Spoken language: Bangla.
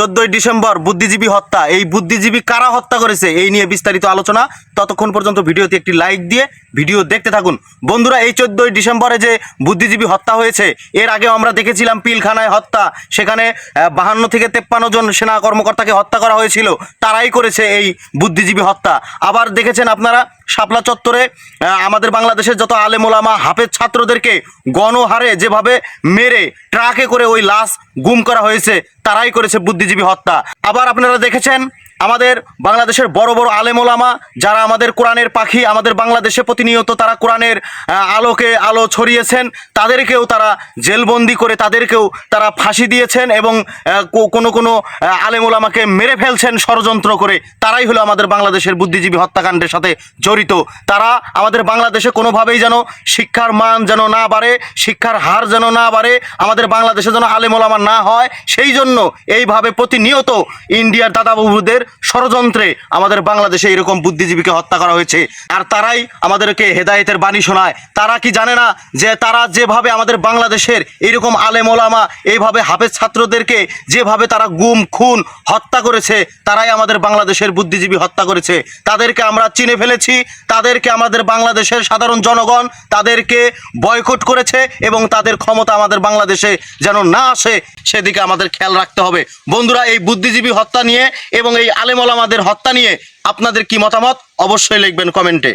চোদ্দই ডিসেম্বর বুদ্ধিজীবী হত্যা। এই বুদ্ধিজীবী কারা হত্যা করেছে? এই নিয়ে বিস্তারিত আলোচনা। ততক্ষণ পর্যন্ত ভিডিওতে একটি লাইক দিয়ে ভিডিও দেখতে থাকুন। বন্ধুরা, এই চোদ্দই ডিসেম্বরে যে বুদ্ধিজীবী হত্যা হয়েছে, এর আগে আমরা দেখেছিলাম পিলখানায় হত্যা। সেখানে বাহান্ন থেকে তেপ্পান্ন জন সেনা কর্মকর্তাকে হত্যা করা হয়েছিল। তারাই করেছে এই বুদ্ধিজীবী হত্যা। আবার দেখেছেন আপনারা শাপলা চত্বরে আমাদের বাংলাদেশের যত আলেমোলামা হাফেজ ছাত্রদেরকে গণহারে যেভাবে মেরে ট্রাকে করে ওই লাশ গুম করা হয়েছে, তারাই করেছে বুদ্ধিজীবী হত্যা। আবার আপনারা দেখেছেন আমাদের বাংলাদেশের বড় বড় আলেমোলামা যারা আমাদের কোরআনের পাখি, আমাদের বাংলাদেশে প্রতিনিয়ত তারা কোরআনের আলোকে আলো ছড়িয়েছেন, তাদেরকেও তারা জেলবন্দি করে তাদেরকেও তারা ফাঁসি দিয়েছেন এবং কোনো কোনো আলেমোলামাকে মেরে ফেলছেন ষড়যন্ত্র করে। তারাই হলো আমাদের বাংলাদেশের বুদ্ধিজীবী হত্যাকাণ্ডের সাথে জড়িত। তারা আমাদের বাংলাদেশে কোনোভাবেই যেন শিক্ষার মান যেন না বাড়ে, শিক্ষার হার যেন না বাড়ে, আমাদের বাংলাদেশে যেন আলেমোলামা না হয়, সেই জন্য এইভাবে প্রতিনিয়ত ইন্ডিয়ার দাদাবাবুদের ষড়যন্ত্রে আমাদের বাংলাদেশে এরকম বুদ্ধিজীবীকে হত্যা করা হয়েছে। আর তারাই আমাদেরকে হেদায়েতের বাণী শোনায়। তারা কি জানে না যে তারা যেভাবে আমাদের বাংলাদেশের এরকম আলেমোলামা এইভাবে হাফেজ ছাত্রদেরকে যেভাবে তারা গুম, খুন, হত্যা করেছে, তারাই আমাদের বাংলাদেশের বুদ্ধিজীবী হত্যা করেছে। তাদেরকে আমরা চিনে ফেলেছি, তাদেরকে আমাদের বাংলাদেশের সাধারণ জনগণ তাদেরকে বয়কট করেছে এবং তাদের ক্ষমতা আমাদের বাংলাদেশে যেন না আসে, সেদিকে আমাদের খেয়াল রাখতে হবে। বন্ধুরা, এই বুদ্ধিজীবী হত্যা নিয়ে এবং এই আলেমোলামাদের হত্যা নিয়ে আপনাদের কি মতামত? অবশ্যই লিখবেন কমেন্টে।